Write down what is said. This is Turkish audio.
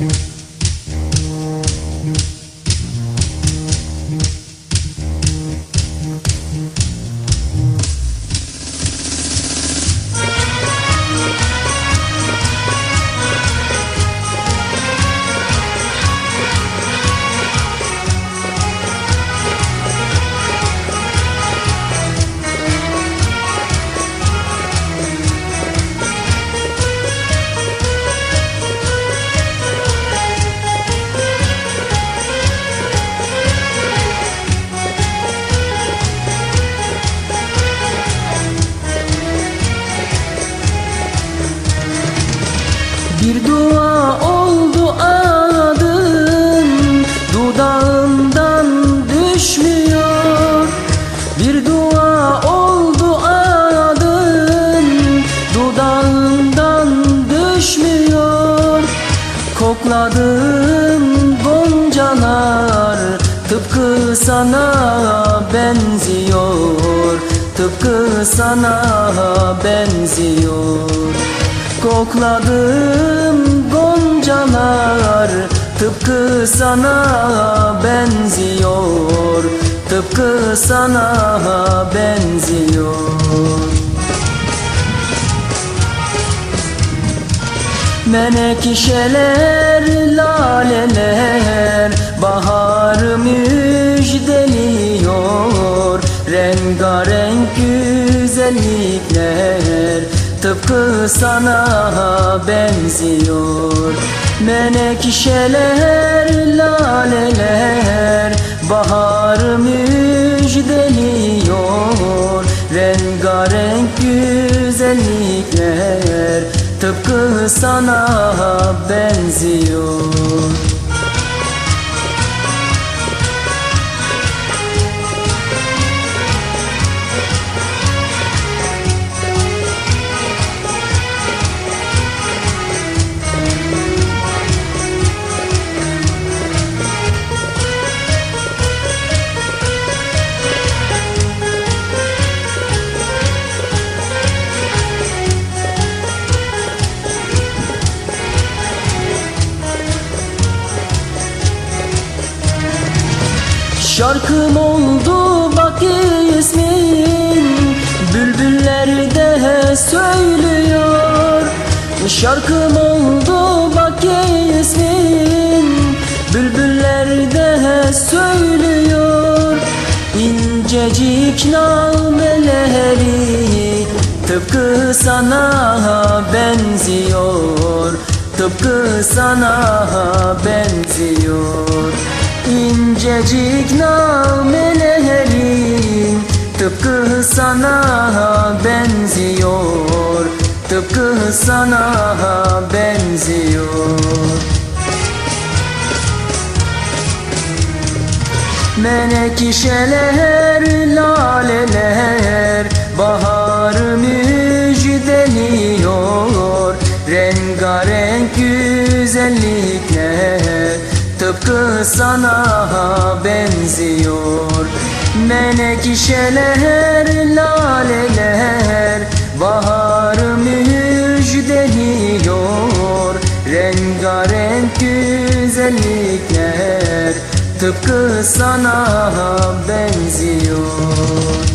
Bir dua oldu adın. Dudağımdan düşmüyor. Bir dua oldu adın. Dudağımdan düşmüyor. Kokladım goncalar Tıpkı sana benziyor. Tıpkı sana benziyor Kokladım goncalar. Tıpkı sana benziyor. Tıpkı sana benziyor. Menekşeler, laleler Baharı müjdeliyor. Rengarenk güzellikler Tıpkı sana benziyor. Menekşeler, laleler Baharı müjdeliyor. Rengarenk güzellikler Tıpkı sana benziyor Şarkım oldu bak ismin. Bülbüller de söylüyor. Şarkım oldu bak ismin. Bülbüller de söylüyor. İncecik nameleri Tıpkı sana benziyor. Tıpkı sana benziyor İncecik namelerin Tıpkı sana benziyor Tıpkı sana benziyor. Menekşeler, laleler Tıpkı sana benziyor. Menekşeler, laleler Baharı müjdeliyor Rengarenk güzellikler Tıpkı sana benziyor